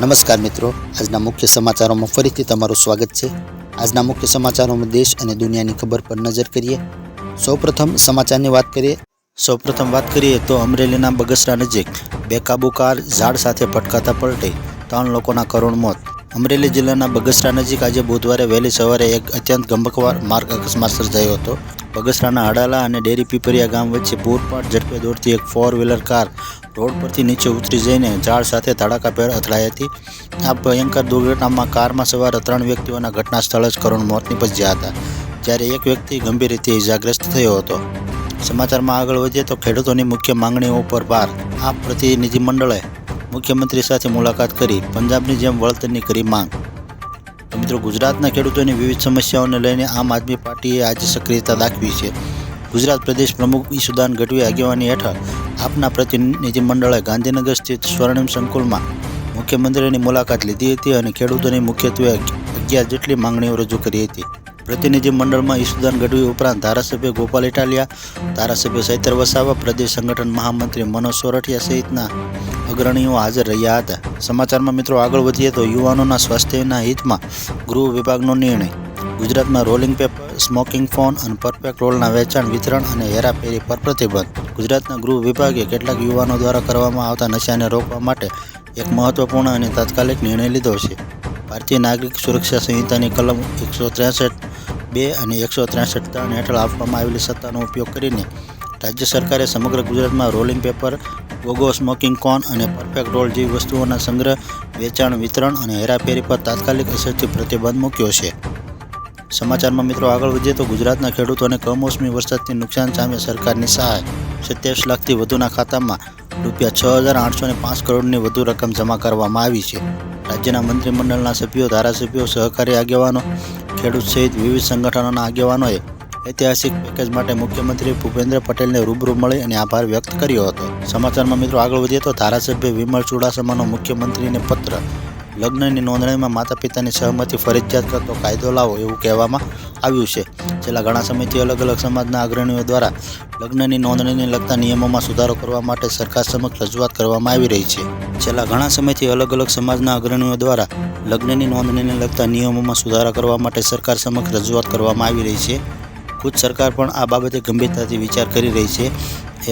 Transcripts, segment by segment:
નમસ્કાર મિત્રો, આજના મુખ્ય સમાચારોમાં ફરીથી તમારું સ્વાગત છે. આજના મુખ્ય સમાચારોમાં દેશ અને દુનિયાની ખબર પર નજર કરીએ. સૌપ્રથમ સમાચારની વાત કરીએ. સૌપ્રથમ વાત કરીએ તો અમરેલીના બગસરા નજીક બેકાબુ કાર ઝાડ સાથે ભટકાતા પલટી. ત્રણ લોકોના કરુણ મોત. અમરેલી જિલ્લાના બગસરા નજીક આજે બુધવારે વહેલી સવારે એક અત્યંત ગંભકવાર માર્ગ અકસ્માત સર્જાયો હતો. બગસરાના અડાલા અને ડેરી પીપરિયા ગામ વચ્ચે પૂરપાટ ઝડપે દોડતી એક ફોર વ્હીલર કાર રોડ પરથી નીચે ઉતરી જઈને ઝાડ સાથે ધડાકાભેર અથડાઈ હતી. આ ભયંકર દુર્ઘટનામાં કારમાં સવાર ત્રણ વ્યક્તિઓના ઘટના સ્થળે જ કરુણ મોત નિપજ્યા હતા, જ્યારે એક વ્યક્તિ ગંભીર રીતે ઇજાગ્રસ્ત થયો હતો. સમાચારમાં આગળ વધીએ તો ખેડૂતોની મુખ્ય માંગણીઓ પર ભાર. આ પ્રતિનિધિમંડળે મુખ્યમંત્રી સાથે મુલાકાત કરી પંજાબની જેમ વળતરની કરી માંગ. મિત્રો, ગુજરાતના ખેડૂતોની વિવિધ સમસ્યાઓને લઈને આમ આદમી પાર્ટીએ આજે સક્રિયતા દાખવી છે. ગુજરાત પ્રદેશ પ્રમુખ ઈસુદાન ગઢવી આગેવાની હેઠળ આપના પ્રતિનિધિમંડળે ગાંધીનગર સ્થિત સ્વર્ણિમ સંકુલમાં મુખ્યમંત્રીની મુલાકાત લીધી હતી અને ખેડૂતોની મુખ્યત્વે અગિયાર જેટલી માંગણીઓ રજૂ કરી હતી. પ્રતિનિધિમંડળમાં ઈસુદાન ગઢવી ઉપરાંત ધારાસભ્ય ગોપાલ ઇટાલિયા, ધારાસભ્ય સૈતર વસાવા, પ્રદેશ સંગઠન મહામંત્રી મનોજ સોરઠિયા સહિતના અગ્રણીઓ હાજર રહ્યા હતા. સમાચારમાં મિત્રો આગળ વધીએ તો યુવાનોના સ્વાસ્થ્યના હિતમાં ગૃહ વિભાગનો નિર્ણય. ગુજરાતમાં રોલિંગ પેપર સ્મોકિંગ ફોન અને પરફેક્ટ રોલના વેચાણ, વિતરણ અને હેરાફેરી પર પ્રતિબંધ. ગુજરાતના ગૃહ વિભાગે કેટલાક યુવાનો દ્વારા કરવામાં આવતા નશાને રોકવા માટે એક મહત્વપૂર્ણ અને તાત્કાલિક નિર્ણય લીધો છે. ભારતીય નાગરિક સુરક્ષા સંહિતાની કલમ એકસો ત્રેસઠ બે અને એકસો ત્રેસઠ ત્રણ હેઠળ આપવામાં આવેલી સત્તાનો ઉપયોગ કરીને રાજ્ય સરકારે સમગ્ર ગુજરાતમાં rolling paper Gogo smoking cone અને પરફેક્ટ રોલ જેવી વસ્તુઓના સંગ્રહ, વેચાણ, વિતરણ અને હેરાફેરી પર તાત્કાલિક અસરથી પ્રતિબંધ મૂક્યો છે. સમાચારમાં મિત્રો આગળ વધીએ તો ગુજરાતના ખેડૂતોને કમોસમી વરસાદથી નુકસાન સામે સરકારની સહાય. સત્યાવીસ લાખથી વધુના ખાતામાં રૂપિયા છ હજાર આઠસો ને પાંચ કરોડની વધુ રકમ જમા કરવામાં આવી છે. રાજ્યના મંત્રીમંડળના સભ્યો, ધારાસભ્યો, સહકારી આગેવાનો, ખેડૂત સહિત વિવિધ સંગઠનોના આગેવાનોએ ઐતિહાસિક પેકેજ માટે મુખ્યમંત્રી ભૂપેન્દ્ર પટેલને રૂબરૂ મળી અને આભાર વ્યક્ત કર્યો હતો. સમાચારમાં મિત્રો આગળ વધીએ તો ધારાસભ્ય વિમલ ચુડાસમાનો મુખ્યમંત્રીને પત્ર. લગ્નની નોંધણીમાં માતા પિતાની સહમતિ ફરજિયાત કરતો કાયદો લાવો એવું કહેવામાં આવ્યું છે. છેલ્લા ઘણા સમયથી અલગ અલગ સમાજના અગ્રણીઓ દ્વારા લગ્નની નોંધણીને લગતા નિયમોમાં સુધારો કરવા માટે સરકાર સમક્ષ રજૂઆત કરવામાં આવી રહી છે. છેલ્લા ઘણા સમયથી અલગ અલગ સમાજના અગ્રણીઓ દ્વારા લગ્નની નોંધણીને લગતા નિયમોમાં સુધારા કરવા માટે સરકાર સમક્ષ રજૂઆત કરવામાં આવી રહી છે. ખુદ સરકાર પણ આ બાબતે ગંભીરતાથી વિચાર કરી રહી છે.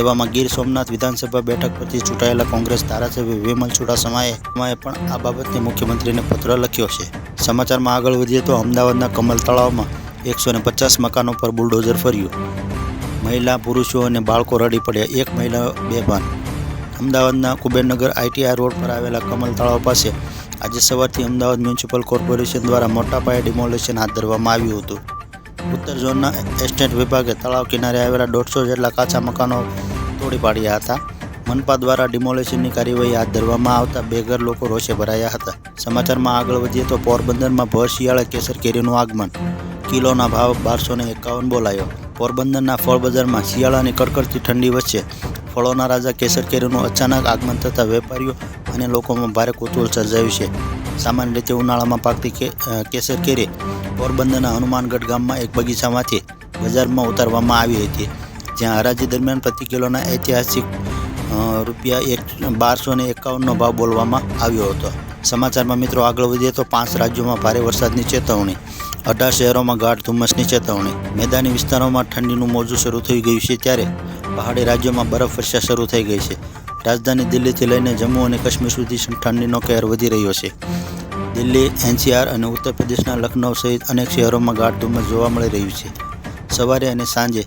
એવામાં ગીર સોમનાથ વિધાનસભા બેઠક પરથી ચૂંટાયેલા કોંગ્રેસ ધારાસભ્ય વિમલ ચુડાસમાએ સમાએ પણ આ બાબતે મુખ્યમંત્રીને પત્ર લખ્યો છે. સમાચારમાં આગળ વધીએ તો અમદાવાદના કમલ તળાવમાં એકસો ને પચાસ મકાનો પર બુલડોઝર ફર્યું. મહિલા, પુરુષો અને બાળકો રડી પડ્યા. એક મહિલા બેભાન અમદાવાદના કુબેરનગર આઈટીઆઈ રોડ પર આવેલા કમલ તળાવ પાસે આજે સવારથી અમદાવાદ મ્યુનિસિપલ કોર્પોરેશન દ્વારા મોટા પાયે ડિમોલેશન હાથ ધરવામાં આવ્યું હતું. ઉત્તર ઝોનના એસ્ટેટ વિભાગે તળાવ કિનારે આવેલા દોઢસો જેટલા કાચા મકાનો તોડી પાડ્યા હતા. મનપા દ્વારા ડિમોલેશનની કાર્યવાહી હાથ ધરવામાં આવતા બેઘર લોકો રોષે ભરાયા હતા. સમાચારમાં આગળ વધીએ તો પોરબંદરમાં ભર શિયાળે કેસર કેરીનું આગમન. કિલોના ભાવ બારસો ને એકાવન બોલાયો. પોરબંદરના ફળ બજારમાં શિયાળાની કડકડતી ઠંડી વચ્ચે ફળોના રાજા કેસર કેરીનું અચાનક આગમન થતાં વેપારીઓ અને લોકોમાં ભારે કુતૂહલ સર્જાયું છે. સામાન્ય રીતે ઉનાળામાં પાકતી કે કેસર કેરી પોરબંદરના હનુમાનગઢ ગામમાં એક બગીચામાંથી બજારમાં ઉતારવામાં આવી હતી, જ્યાં હરાજી દરમિયાન પ્રતિ કિલોના ઐતિહાસિક રૂપિયા એક, બારસો ને એકાવનનો ભાવ બોલવામાં આવ્યો હતો. સમાચારમાં મિત્રો આગળ વધીએ તો પાંચ રાજ્યોમાં ભારે વરસાદની ચેતવણી, અઢાર શહેરોમાં ગાઢ ધુમ્મસની ચેતવણી, મેદાની વિસ્તારોમાં ઠંડીનું મોજું શરૂ થઈ ગયું છે ત્યારે પહાડી રાજ્યોમાં બરફવર્ષા શરૂ થઈ ગઈ છે. રાજધાની દિલ્હીથી લઈને જમ્મુ અને કાશ્મીર સુધી ઠંડીનો કહેર વધી રહ્યો છે. દિલ્હી, એનસીઆર અને ઉત્તર પ્રદેશના લખનૌ સહિત અનેક શહેરોમાં ગાઢ ધુમ્મસ જોવા મળી રહ્યું છે. સવારે અને સાંજે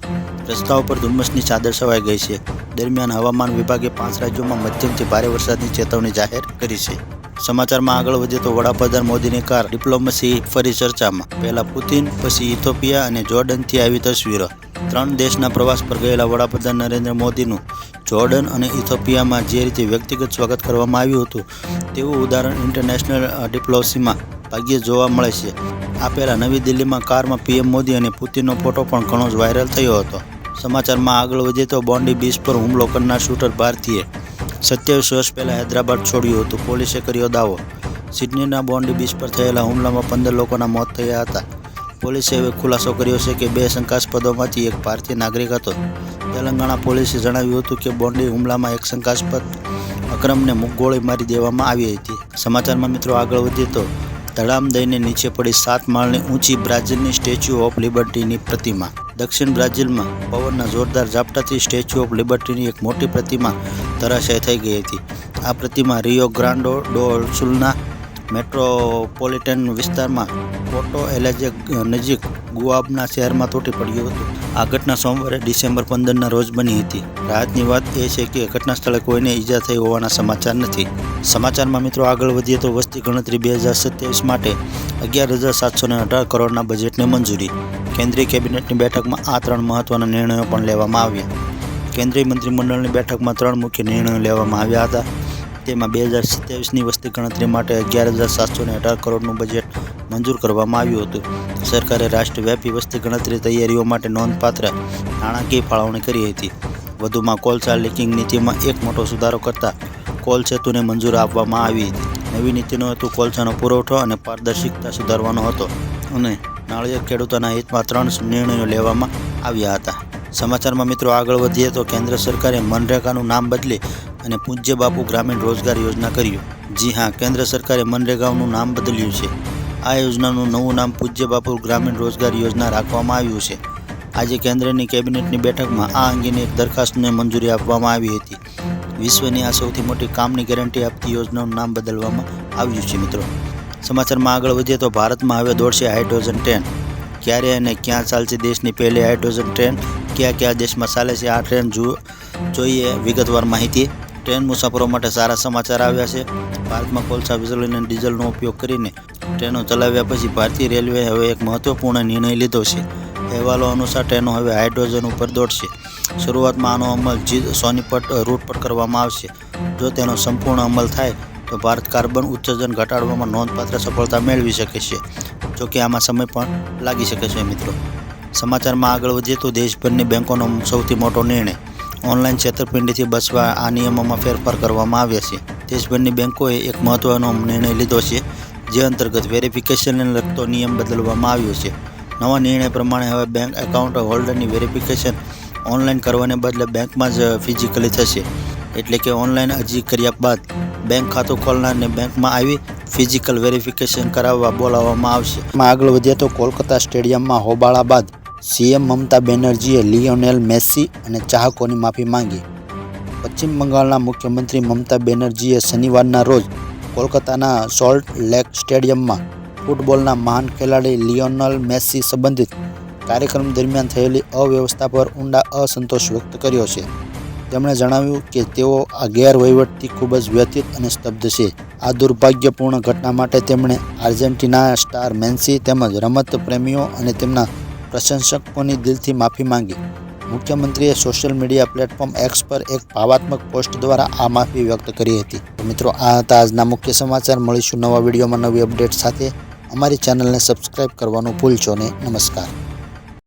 રસ્તાઓ પર ધુમ્મસની ચાદર છવાઈ ગઈ છે. દરમિયાન હવામાન વિભાગે પાંચ રાજ્યોમાં મધ્યમથી ભારે વરસાદની ચેતવણી જાહેર કરી છે. સમાચારમાં આગળ વધીએ તો વડાપ્રધાન મોદીની કાર ડિપ્લોમસી ફરી ચર્ચામાં. પહેલા પુતિન, પછી ઇથોપિયા અને જોર્ડનથી આવી તસવીરો. ત્રણ દેશના પ્રવાસ પર ગયેલા વડાપ્રધાન નરેન્દ્ર મોદીનું જોર્ડન અને ઇથોપિયામાં જે રીતે વ્યક્તિગત સ્વાગત કરવામાં આવ્યું હતું, તેવું ઉદાહરણ ઇન્ટરનેશનલ ડિપ્લોસીમાં ભાગ્યે જોવા મળે છે. આ પહેલાં નવી દિલ્હીમાં કારમાં પીએમ મોદી અને પુતિનનો ફોટો પણ ઘણો જ વાયરલ થયો હતો. સમાચારમાં આગળ વધીએ તો બોન્ડી બીચ પર હુમલો કરનાર શૂટર ભારતીય સત્યાવીસ વર્ષ પહેલાં હૈદરાબાદ છોડ્યું હતું. પોલીસે કર્યો દાવો. સિડનીના બોન્ડી બીચ પર થયેલા હુમલામાં પંદર લોકોના મોત થયા હતા. પોલીસે હવે ખુલાસો કર્યો છે કે બે શંકાસ્પદોમાંથી એક ભારતીય નાગરિક હતો. તેલંગાણા પોલીસે જણાવ્યું હતું કે બોન્ડી હુમલામાં એક શંકાસ્પદ અક્રમને ગોળી મારી દેવામાં આવી હતી. સમાચારમાં મિત્રો આગળ વધીએ તો ધડામ દઈને નીચે પડી સાત માળની ઊંચી બ્રાઝિલની સ્ટેચ્યુ ઓફ લિબર્ટીની પ્રતિમા. દક્ષિણ બ્રાઝિલમાં પવનના જોરદાર ઝાપટાથી સ્ટેચ્યુ ઓફ લિબર્ટીની એક મોટી પ્રતિમા ધરાશાય થઈ ગઈ હતી. આ પ્રતિમા રિયો ગ્રાન્ડો ડો સુલના મેટ્રોપોલિટન વિસ્તારમાં પોર્ટો એલેજે નજીક ગુઆબના શહેરમાં તૂટી પડ્યું હતું. આ ઘટના સોમવારે ડિસેમ્બર પંદરના રોજ બની હતી. રાહતની વાત એ છે કે ઘટના સ્થળે કોઈને ઈજા થઈ હોવાના સમાચાર નથી. સમાચારમાં મિત્રો આગળ વધીએ તો વસ્તી ગણતરી બે હજાર સત્યાવીસ માટે અગિયાર હજાર સાતસો ને અઢાર કરોડના બજેટને મંજૂરી. કેન્દ્રીય કેબિનેટની બેઠકમાં આ ત્રણ મહત્વના નિર્ણયો પણ લેવામાં આવ્યા. કેન્દ્રીય મંત્રીમંડળની બેઠકમાં ત્રણ મુખ્ય નિર્ણયો લેવામાં આવ્યા હતા. તેમાં બે હજાર સત્યાવીસની વસ્તી ગણતરી માટે અગિયાર હજાર સાતસો ને અઢાર કરોડનું બજેટ મંજૂર કરવામાં આવ્યું હતું. સરકારે રાષ્ટ્રવ્યાપી વસ્તી ગણતરી તૈયારીઓ માટે નોંધપાત્ર નાણાકીય ફાળવણી કરી હતી. વધુમાં કોલસા લીકિંગ નીતિમાં એક મોટો સુધારો કરતા કોલ સેતુને મંજૂર આપવામાં આવી હતી. નવી નીતિનો હેતુ કોલસાનો પુરવઠો અને પારદર્શિકતા સુધારવાનો હતો અને નાળિયેર ખેડૂતોના હિતમાં ત્રણ નિર્ણયો લેવામાં આવ્યા હતા. સમાચારમાં મિત્રો આગળ વધીએ તો કેન્દ્ર સરકારે મનરેગાનું નામ બદલી અને પૂજ્ય બાપુ ગ્રામીણ રોજગાર યોજના કર્યું. જી હા, કેન્દ્ર સરકારે મનરેગાનું નામ બદલ્યું છે. આ યોજનાનું નવું નામ પૂજ્ય બાપુ ગ્રામીણ રોજગાર યોજના રાખવામાં આવ્યું છે. આજે કેન્દ્રની કેબિનેટની બેઠકમાં આ અંગેની એક દરખાસ્તને મંજૂરી આપવામાં આવી હતી. વિશ્વની આ સૌથી મોટી કામની ગેરંટી આપતી યોજનાનું નામ બદલવામાં આવ્યું છે, મિત્રો. સમાચારમાં આગળ વધીએ તો ભારતમાં હવે દોડશે હાઇડ્રોજન ટ્રેન. ક્યારે અને ક્યાં ચાલશે દેશની પહેલી હાઇડ્રોજન ટ્રેન? કયા કયા દેશમાં ચાલે છે આ ટ્રેન? જો જોઈએ વિગતવાર માહિતી. ટ્રેન મુસાફરો માટે સારા સમાચાર આવ્યા છે. ભારતમાં કોલસા વીજળી અને ડીઝલનો ઉપયોગ કરીને ટ્રેનો ચલાવ્યા પછી ભારતીય રેલવે હવે એક મહત્વપૂર્ણ નિર્ણય લીધો છે. અહેવાલો અનુસાર ટ્રેનો હવે હાઇડ્રોજન ઉપર દોડશે. શરૂઆતમાં આનો અમલ જીત સોનીપટ રૂટ પર કરવામાં આવશે. જો તેનો સંપૂર્ણ અમલ થાય, તો ભારત કાર્બન ઉત્સર્જન ઘટાડવામાં નોંધપાત્ર સફળતા મેળવી શકે છે. જો કે આમાં સમય પણ લાગી શકે છે, મિત્રો. સમાચારમાં આગળ વધીએ તો દેશભરની બેંકોનો સૌથી મોટો નિર્ણય ઓનલાઈન છેતરપિંડીથી બચવા આ નિયમોમાં ફેરફાર કરવામાં આવ્યા છે. દેશભરની બેંકોએ એક મહત્વનો નિર્ણય લીધો છે, જે અંતર્ગત વેરિફિકેશનને લગતો નિયમ બદલવામાં આવ્યો છે. નવા નિર્ણય પ્રમાણે હવે બેંક એકાઉન્ટ હોલ્ડરની વેરિફિકેશન ઓનલાઈન કરવાને બદલે બેંકમાં જ ફિઝિકલી થશે. એટલે કે ઓનલાઈન અરજી કર્યા બાદ બેંક ખાતું ખોલનારને બેંકમાં આવી ફિઝિકલ વેરિફિકેશન કરાવવા બોલાવવામાં આવશે. આગળ વધીએ તો કોલકાતા સ્ટેડિયમમાં હોબાળા બાદ સીએમ મમતા બેનર્જીએ લિયોનેલ મેસ્સી અને ચાહકોની માફી માંગી. પશ્ચિમ બંગાળના મુખ્યમંત્રી મમતા બેનર્જીએ શનિવારના રોજ કોલકાતાના સોલ્ટ લેક સ્ટેડિયમમાં ફૂટબોલના મહાન ખેલાડી લિયોનલ મેસ્સી સંબંધિત કાર્યક્રમ દરમિયાન થયેલી અવ્યવસ્થા પર ઊંડા અસંતોષ વ્યક્ત કર્યો છે. તેમણે જણાવ્યું કે તેઓ આ ગેરવહીવટથી ખૂબ જ વ્યથિત અને સ્તબ્ધ છે. આ દુર્ભાગ્યપૂર્ણ ઘટના માટે તેમણે આર્જેન્ટિના સ્ટાર મેન્સી તેમજ રમત પ્રેમીઓ અને તેમના પ્રશંસકોની દિલથી માફી માંગી. મુખ્યમંત્રીએ સોશિયલ મીડિયા પ્લેટફોર્મ એક્સ પર એક ભાવાત્મક પોસ્ટ દ્વારા આ માફી વ્યક્ત કરી હતી. મિત્રો, આ હતા આજના મુખ્ય સમાચાર. મળીશું નવા વિડીયોમાં નવી અપડેટ સાથે. અમારી ચેનલને સબસ્ક્રાઇબ કરવાનું ભૂલશો નહીં. નમસ્કાર.